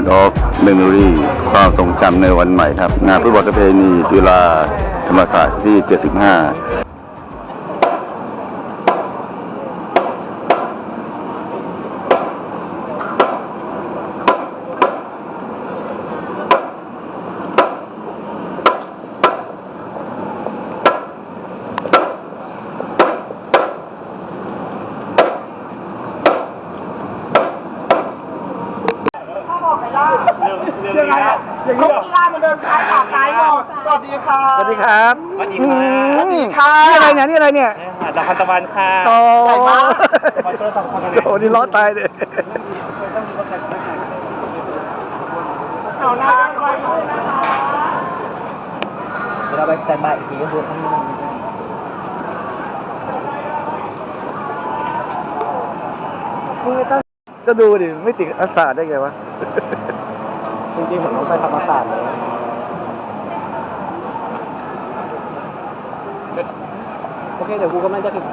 ดอนออฟเมมโมรีความทรงจำในวันใหม่ครับ งานฟุตบอลประเพณีจุฬาธรรมศาสตร์ที่ 75 ยังไงอะอย่างนี้กีฬามันเดินขายขาขายหมดสวัสดี ค่ะสวัสดีครับสวัสดีครับอืมสวัสดีค่ะ นี่อะไรเนี่ยนี่อะไรเนี่ยดอกทานตะวันค่ะโอ้ใหญ่มากมาช่วยสองคนเลยโหนี่ล้อตายเลยเอาหน้าไว้เราไปสแตนบายอีกทีก็คือข้างนอกก็ดูดิไม่ติดอัสสาได้ไงวะ จริงๆผมต้องไปธรรมศาสตร์เลย โอเค เดี๋ยวกูกำลังจะถึง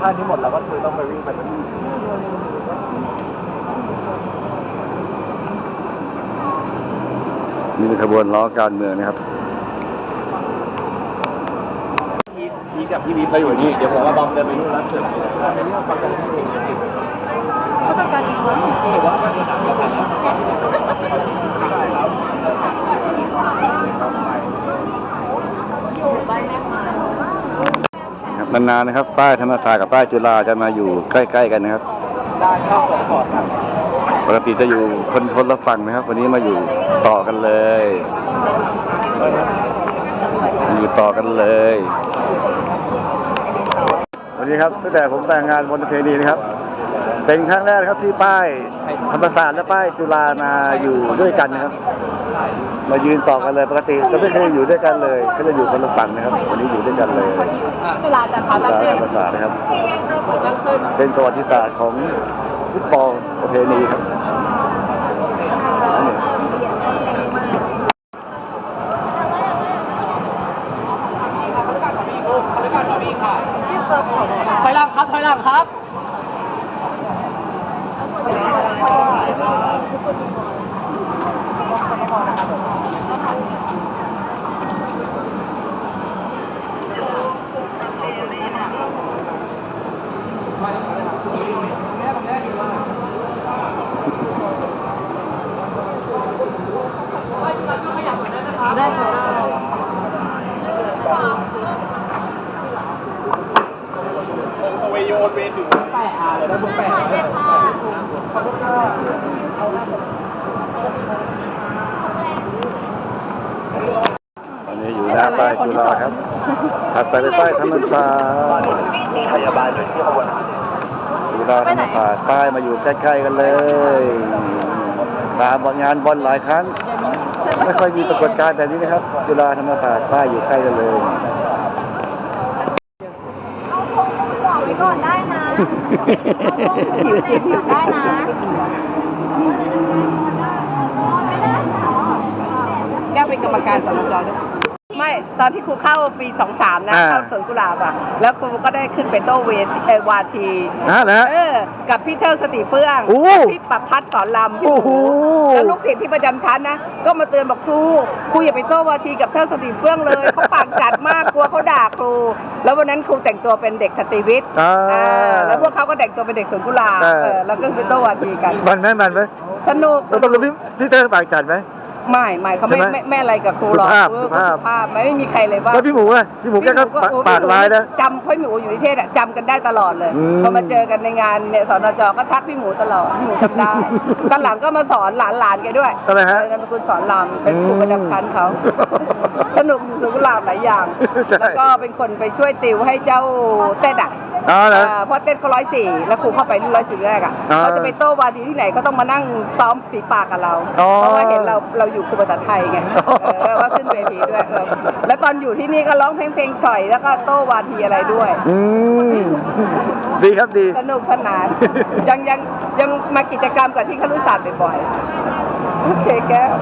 ถ้าที่หมดเราก็คือต้องไปวิ่งไปนี่เป็นขบวนล้อการเมืองนะครับพีพีกับพี่วิทย์เราอยู่นี่ เดี๋ยวผมว่าบอมเดินไปนู่นแล้วเสร็จเขาต้องการอีกคนหรือว่าก็จะสั่งเราผ่า นานๆนะครับป้ายธรรมศาสตร์กับป้ายจุฬาจะมาอยู่ใกล้ๆกันนะครับปกติจะอยู่คนคนละฝั่งนะครับ วันนี้มาอยู่ต่อกันเลย อยู่ต่อกันเลย วันนี้ครับตั้งแต่ผมแต่งงานบนเพณีนะครับ เป็นครั้งแรกครับที่ป้ายธรรมศาสตร์และป้ายจุฬามาอยู่ด้วยกันนะครับ มายืนต่อกันเลยปกติจะไม่เคยอยู่ด้วยกันเลยก็จะอยู่คนละฝั่งนะครับ วันนี้อยู่ด้วยกันเลยจุฬาจันทร์จุฬาธรรมศานะครับ เป็นประวัติศาสตร์ของฟุตบอลประเพณีครับนี่ ถอยหลังครับถอยหลังครับ ต อนนี้อยู่หน้าป้ายจุฬาครับถัดไปเป็นป้ายธรรมศาสตร์พยาบาลเลยที่ขบวนจุฬาธรรมศาสตร์ป้ายมาอยู่ใกล้ๆกันเลยตามงานบอลหลายครั้ง ไม่ค่อยมีปรากฏการณ์แบบนี้นะครับ จุฬาธรรมศาสตร์ป้ายอยู่ใกล้กันเลยบอกไว้ก่อนได้นะผิวจริงผิวได้นะแก้วเป็นกรรมการสำนักจอด้วย ไม่ไม่ตอนที่ครูเข้าปีสองสามนะอ่าเข้าสวนกุหลาบอะ แล้วครูก็ได้ขึ้นไปโต้เวทีเอ่อวาทีฮะเหรอเออ กับพี่เทิดสติเฟื่องโอ้กับพี่ประพัฒน์สอนลำโอ้โห แล้วลูกศิษย์ที่ประจำชั้นนะก็มาเตือนบอกครูครูอย่าไปโต้วาทีกับเทิดสติเฟื่องเลยเขาปากจัดมากกลัวเขาด่าครูแล้ววันนั้นครูแต่งตัวเป็นเด็กสตรีวิทย์อ่าเออแล้วพวกเขาก็แต่งตัวเป็นเด็กสวนกุหลาบเออเออแล้วก็ไปโต้วาทีกันมันไหมมันไหมสนุกเราต้องรู้พี่พี่เต้ปากจัดไหม ไม่ไม่เขาไม่ใช่ไหมไม่ไม่อะไรกับครูหรอกสุภาพเออสุภาพสุภาพไม่มีใครเลยว่าแล้วพี่หมูอะพี่หมูแกก็ปากโอ้ปากร้ายนะ จำพี่หมูอยู่นิเทศอะจำกันได้ตลอดเลยอืมพอมาเจอกันในงานเนี่ยสนจก็ทักพี่หมูตลอดพี่หมูจำได้ ตอนหลังก็มาสอนหลานหลานๆแกด้วยอะไรฮะเนามสกุลสอนรามเป็นครูประจำชั้นเขาอืมสนุกอยู่สุกุหลาบหลายอย่าง ใช่ แล้วก็เป็นคนไปช่วยติวให้เจ้าเต้นอะ อ๋อเหรอาเพราะเต้นเขาร้อยสี่แล้วครูเข้าไปที่ร้อยสี่แรกอะอ่าเขาจะไปโต้วาทีที่ไหนก็ต้องมานั่งซ้อมฝีปากกับเราอ๋อเพราะว่าเห็นเราเราอยู่ครูภาษาไทยไงอ๋อ เออว่าขึ้นเวทีด้วยเออแล้วตอนอยู่ที่นี่ก็ร้องเพลงเพลงฉ่อย แล้วก็โต้วาทีอะไรด้วย อืมดีครับดี สนุกสนาน ยังยังยังมากิจกรรมกับที่ครุศาสตร์บ่อยๆโอเคแก้ว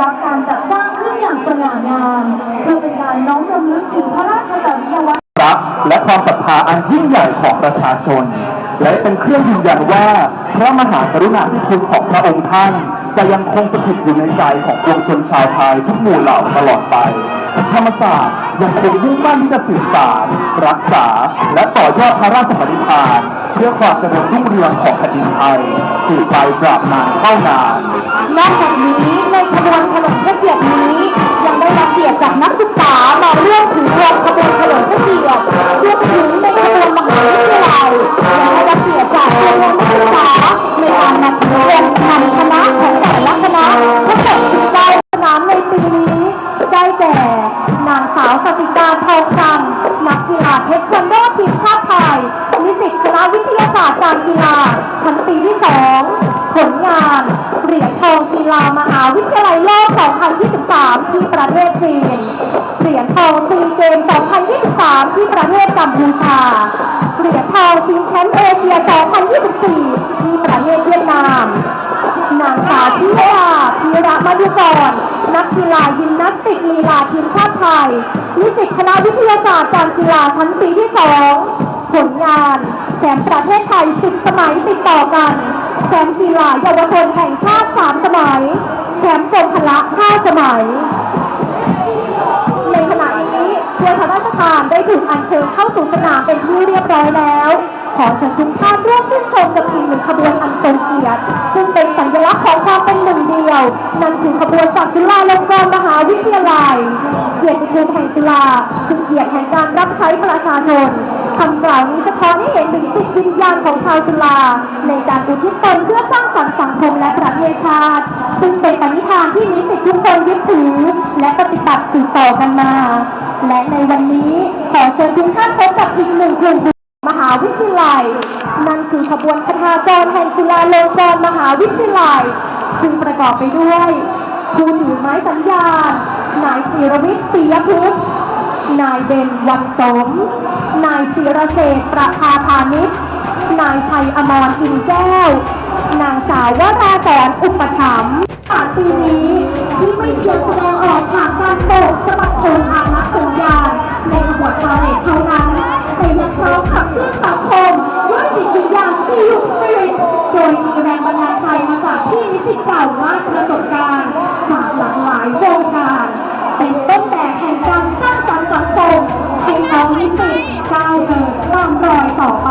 รักการจัดสร้างขึ้นอย่างสง่างามเพื่อเป็นการน้อมรำลึกถึงพระราชดำริวัดพระและความศรัทธาอันยิ่งใหญ่ของประชาชน และเป็นเครื่องยืนยันว่า พระมหากรุณาธิคุณของพระองค์ท่าน จะยังคงสถิตอยู่ในใจของปวงชนชาวไทยทุกหมู่เหล่าตลอดไปธรรมศาสตร์ยังคงมุ่งมั่นที่จะสื่อสารรักษา และต่อยอดพระราชปณิธาน เพื่อความเจริญรุ่งเรืองของแผ่นดินไทยสืบไปตราบนานเท่านานนอกจากนี้ ในขบวนเฉลิมพระเกียรตินี้ ยังได้รับเกียรติจากนักศึกษามาร่วมถือรองขบวนเฉลิมพระเกียรติรวมถึงในขบวนมหาวิทยาลัยยังได้รับเกียรติจากตัวแทนนักศึกษาใน ชิงแชมป์เอเชีย 2024 ที่ประเทศเวียดนาม นางสาวพิยาพีระมยุกร นักกีฬายิมนาสติกลีลาทีมชาติไทยนิสิตคณะวิทยาศาสตร์การกีฬาชั้นปีที่สองผลงาน แชมป์ประเทศไทย 10 สมัยติดต่อกัน แชมป์กีฬาเยาวชนแห่งชาติ 3 สมัย แชมป์กรมพละ 5 สมัยในขณะนี้ถ้วยพระราชทานได้ถูกอัญเชิญเข้าสู่สนามเป็นที่เรียบร้อยแล้ว ขอเชิญทุกท่านร่วมชื่นชมกับอีกหนึ่งขบวนอันทรงเกียรติซึ่งเป็นสัญลักษณ์ของความเป็นหนึ่งเดียว นั่นคือขบวนจากจุฬาลงกรณ์มหาวิทยาลัย เกียรติภูมิแห่งจุฬาคือเกียรติแห่งการรับใช้ประชาชนคำกล่าวนี้สะท้อนให้เห็นถึงจิตวิญญาณของชาวจุฬาในการอุทิศตนเพื่อสร้างสรรค์สังคมและประเทศชาติ ซึ่งเป็นปณิธานที่นิสิตทุกคนยึดถือ และปฏิบัติสืบต่อกันมา และในวันนี้ขอเชิญทุกท่านพบกับอีกหนึ่งกลุ่ม วิทยาลัย นั่นคือขบวนคณากรแห่งจุฬาลงกรณ์มหาวิทยาลัย ซึ่งประกอบไปด้วยผู้ถือไม้สัญญาณ นายศิรวิทย์ปิยพุทธนายเบนวันสม นายศิรเศษประภาพานิชนายชัยอมรอินแก้ว นางสาววราแสนอุปถัมภ์ปีนี้ที่ไม่เพียงแสดงออกผ่านการโบก ก้าวเดินตามรอยต่อไป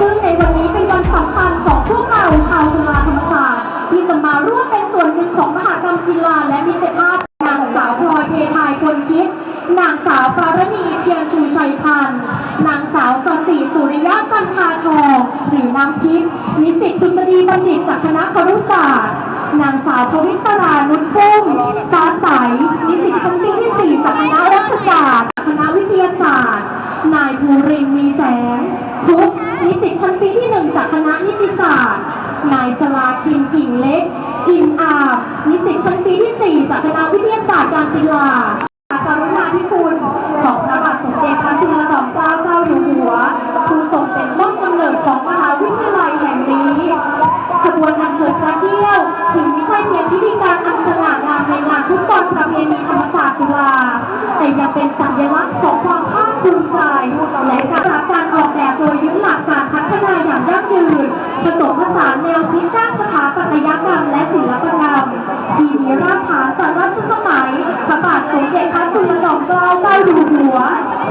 ซึ่งในวันนี้เป็นวันสำคัญของพวกเราชาวจุฬาธรรมศาสตร์ที่จะมาร่วมเป็นส่วนหนึ่งของมหากรรมกีฬาและมิตรภาพนางสาวพลอยเพทายคนคิดนางสาวปารณีเพียรชูชัยพันธ์นางสาวสศิสุริยะจันทาทอง หรือน้ำทิพย์นิสิตดุษฎีบัณฑิตจากคณะครุศาสตร์ นางสาวพวิตรานุชพุ่มฟ้าใสนิสิตชั้นปีที่ 4จากคณะรัฐศาสตร์คณะวิทยาศาสตร์ นายภูรินมีแสงทุกนิสิตชั้นปีที่ 1 จากคณะนิติศาสตร์ นายสลาคิน เกล้าเจ้าอยู่หัว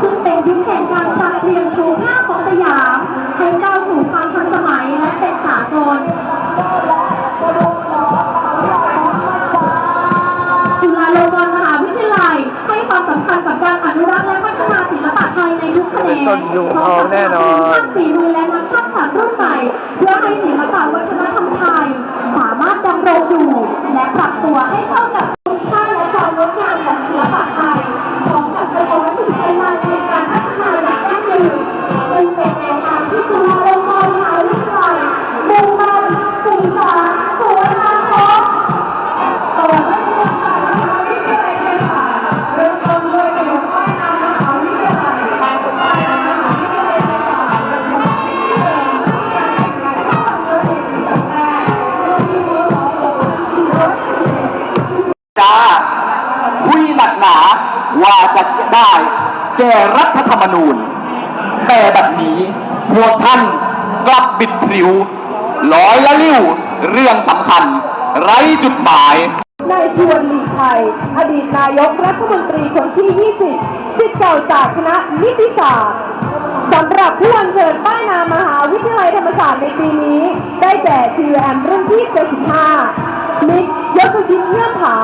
ซึ่งเป็นยุคแห่งการปรับเปลี่ยนโฉมหน้าของสยามให้ก้าวสู่ความทันสมัยและเป็นสากลจุฬาลงกรณ์มหาวิทยาลัยให้ความสำคัญกับการอนุรักษ์และพัฒนาศิลปะไทยในทุกแขนงต้นยุงเอาแน่นอนพร้มกับฝีมือและนักสร้างสรรค์รุ่นใหม่เพื่อให้ศิลปะวัฒน แก้รัฐธรรมนูญ แต่แบบนี้พวกท่านกลับบิดพริ้วร้อยละลิ้ว เรื่องสำคัญ ไร้จุดหมายนายชวนหลีกภัยอดีตนายกรัฐมนตรีคนที่ 20สิทธิ์เก่าจากคณะนิติศาสตร์สำหรับผู้อัญเชิญป้ายนามมหาวิทยาลัยธรรมศาสตร์ในปีนี้ ได้แก่ GUM รุ่นที่ 75 มิตรยศชินเงื่อนผา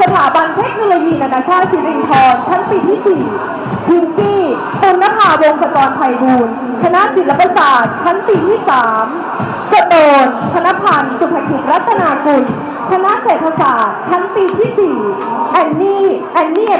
สถาบันเทคโนโลยีนานาชาติสิรินทรชั้นปีที่ 4 พิงกี้ปุณณภาวงศกรไพบูลย์คณะศิลปศาสตร์ชั้นปีที่ 3 สโตนธนพันธ์สุภกิจรัตนากุลคณะเศรษฐศาสตร์ชั้นปีที่ 4 แอนนี่ แอนนี่